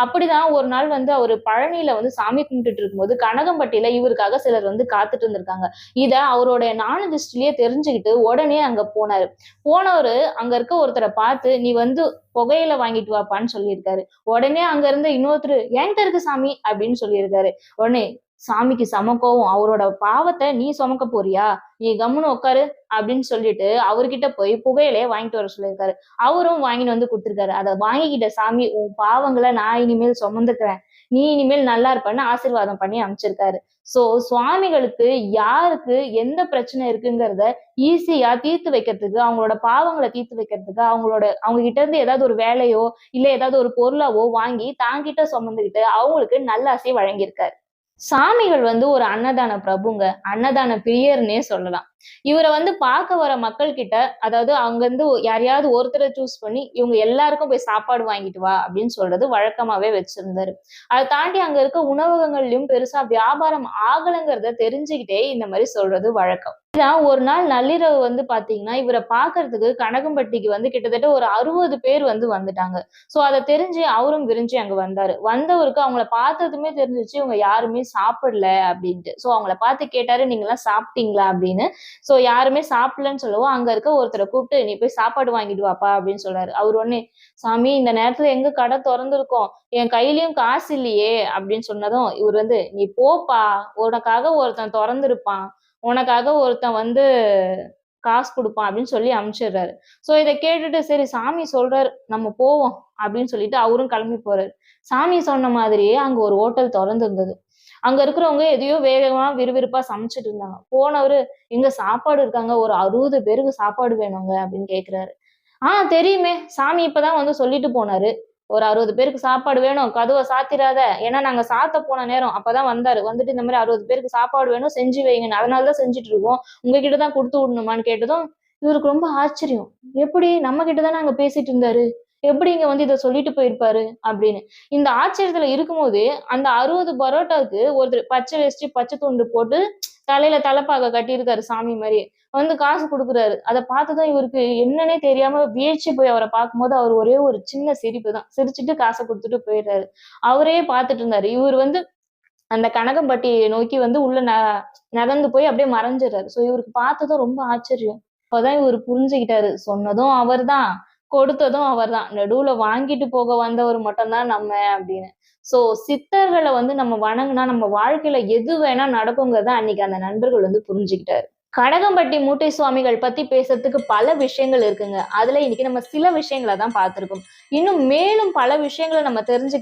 அப்படிதான் ஒரு நாள் வந்து அவர் பழனியில வந்து சாமி கும்பிட்டுட்டு இருக்கும்போது கனகம்பட்டியில இவருக்காக சிலர் வந்து காத்துட்டு இருந்திருக்காங்க. அவருடைய அவரோட நாணதிஷ்டிலேயே தெரிஞ்சுக்கிட்டு உடனே அங்க போனாரு. போனவரு அங்க இருக்க ஒருத்தரை பார்த்து நீ வந்து புகையில வாங்கிட்டு வாப்பான்னு சொல்லியிருக்காரு. உடனே அங்க இருந்த இன்னொருத்தர் என்கிட்ட இருக்கு சாமி அப்படின்னு சொல்லியிருக்காரு. உடனே சாமிக்கு சமக்கவும் அவரோட பாவத்தை நீ சுமக்க போறியா? நீ கம்முன்னு உட்காரு அப்படின்னு சொல்லிட்டு அவர்கிட்ட போய் புகையிலே வாங்கிட்டு வர சொல்லியிருக்காரு. அவரும் வாங்கிட்டு வந்து கொடுத்துருக்காரு. அதை வாங்கிக்கிட்ட சாமி உன் பாவங்களை நான் இனிமேல் சுமந்துக்கிறேன் நீ இனிமேல் நல்லா இருப்பன்னு ஆசீர்வாதம் பண்ணி அமைச்சிருக்காரு சோ சுவாமிகளுக்கு யாருக்கு எந்த பிரச்சனை இருக்குங்கிறத ஈஸியா தீர்த்து வைக்கிறதுக்கு அவங்களோட பாவங்களை தீர்த்து வைக்கிறதுக்கு அவங்களோட அவங்க கிட்ட இருந்து ஏதாவது ஒரு வேலையோ இல்ல ஏதாவது ஒரு பொருளாவோ வாங்கி தாங்கிட்ட சுமந்துக்கிட்டு அவங்களுக்கு நல்லாசை வழங்கியிருக்காரு. சாமிகள் வந்து ஒரு அன்னதான பிரபுங்க. அன்னதான பிரியர்னே சொல்லலாம். இவரை வந்து பார்க்க வர மக்கள் கிட்ட அதாவது அங்க இருந்து யாரையாவது ஒருத்தரை சூஸ் பண்ணி இவங்க எல்லாருக்கும் போய் சாப்பாடு வாங்கிட்டு வா அப்படின்னு சொல்றது வழக்கமாவே வச்சிருந்தாரு. அதை தாண்டி அங்க இருக்க உணவகங்கள்லயும் பெருசா வியாபாரம் ஆகலைங்கிறத தெரிஞ்சுக்கிட்டே இந்த மாதிரி சொல்றது வழக்கம். ஒரு நாள் நள்ளிரவு வந்து பாத்தீங்கன்னா இவரை பாக்குறதுக்கு கனகம்பட்டிக்கு வந்து கிட்டத்தட்ட ஒரு அறுபது பேர் வந்து வந்துட்டாங்க. சோ அதை தெரிஞ்சு அவரும் விரிஞ்சு அங்க வந்தாரு. வந்தவருக்கு அவங்கள பார்த்ததுமே தெரிஞ்சிச்சு இவங்க யாருமே சாப்பிடல அப்படின்ட்டு. சோ அவங்கள பார்த்து கேட்டாரு நீங்க எல்லாம் சாப்பிட்டீங்களா? அப்படின்னு. சோ யாருமே சாப்பிடலன்னு சொல்லவோ அங்க இருக்க ஒருத்தரை கூப்பிட்டு நீ போய் சாப்பாடு வாங்கிட்டு வாப்பா அப்படின்னு சொல்றாரு அவர் உடனே சாமி இந்த நேரத்துல எங்க கடை திறந்துருக்கோம்? என் கையிலயும் காசு இல்லையே அப்படின்னு சொன்னதும் இவர் வந்து நீ போப்பா உனக்காக ஒருத்தன் திறந்திருப்பான் உனக்காக ஒருத்தன் வந்து காசு கொடுப்பான் அப்படின்னு சொல்லி அனுப்பிச்சிடுறாரு சோ இதை கேட்டுட்டு சரி சாமி சொல்றாரு நம்ம போவோம் அப்படின்னு சொல்லிட்டு அவரும் கிளம்பி போறாரு. சாமி சொன்ன மாதிரியே அங்க ஒரு ஹோட்டல் திறந்து இருந்தது அங்க இருக்கிறவங்க எதையோ வேகமா விறுவிறுப்பா சமைச்சிட்டு இருந்தாங்க. போனவரு எங்க சாப்பாடு இருக்காங்க ஒரு அறுபது பேருக்கு சாப்பாடு வேணுங்க அப்படின்னு கேக்குறாரு. ஆஹ் தெரியுமே. சாமி இப்பதான் வந்து சொல்லிட்டு போனாரு. ஒரு அறுபது பேருக்கு சாப்பாடு வேணும். கதவை சாத்திராத. ஏன்னா நாங்க சாத்த போன நேரம் அப்பதான் வந்தாரு. வந்துட்டு இந்த மாதிரி அறுபது பேருக்கு சாப்பாடு வேணும் செஞ்சு வைங்கன்னு அதனாலதான் செஞ்சுட்டு இருக்கோம். உங்ககிட்ட தான் கொடுத்து விடணுமான்னு கேட்டதும் இவருக்கு ரொம்ப ஆச்சரியம். எப்படி நம்ம கிட்ட தானே அங்க பேசிட்டு இருந்தாரு? எப்படி இங்க வந்து இதை சொல்லிட்டு போயிருப்பாரு அப்படின்னு. இந்த ஆச்சரியத்துல இருக்கும்போது அந்த அறுபது பரோட்டாவுக்கு ஒருத்தர் பச்சை வேஸ்டி பச்சை துண்டு போட்டு தலையில தலைப்பாக கட்டியிருக்காரு சாமி மாதிரி. வந்து காசு கொடுக்குறாரு. அதை பார்த்துதான் இவருக்கு என்னன்னே தெரியாம வீழ்ச்சி போய் அவரை பார்க்கும்போது அவர் ஒரே ஒரு சின்ன சிரிப்பு தான். சிரிச்சுட்டு காசை கொடுத்துட்டு போயிடுறாரு. அவரே பார்த்துட்டு இருந்தாரு. இவர் வந்து அந்த கனகம்பட்டியை நோக்கி வந்து உள்ள ந நகர்ந்து போய் அப்படியே மறைஞ்சிடுறாரு. ஸோ இவருக்கு பார்த்ததும் ரொம்ப ஆச்சரியம். அப்பதான் இவர் புரிஞ்சுக்கிட்டாரு. சொன்னதும் அவர்தான். கொடுத்ததும் அவர்தான். நடுவுல வாங்கிட்டு போக வந்தவர் மட்டும்தான் நம்ம அப்படின்னு. சோ சித்தர்களை வந்து நம்ம வணங்கினா நம்ம வாழ்க்கையில எது வேணா நடக்குங்கிறத அன்னைக்கு அந்த நண்பர்கள் வந்து புரிஞ்சுக்கிட்டாரு. கடகம்பட்டி மூட்டை சுவாமிகள் பத்தி பேசுறதுக்கு பல விஷயங்கள் இருக்குங்க. அதுல இன்னைக்கு நம்ம சில விஷயங்களை தான் பார்த்திருக்கோம். இன்னும் மேலும் பல விஷயங்களை நம்ம தெரிஞ்சுக்க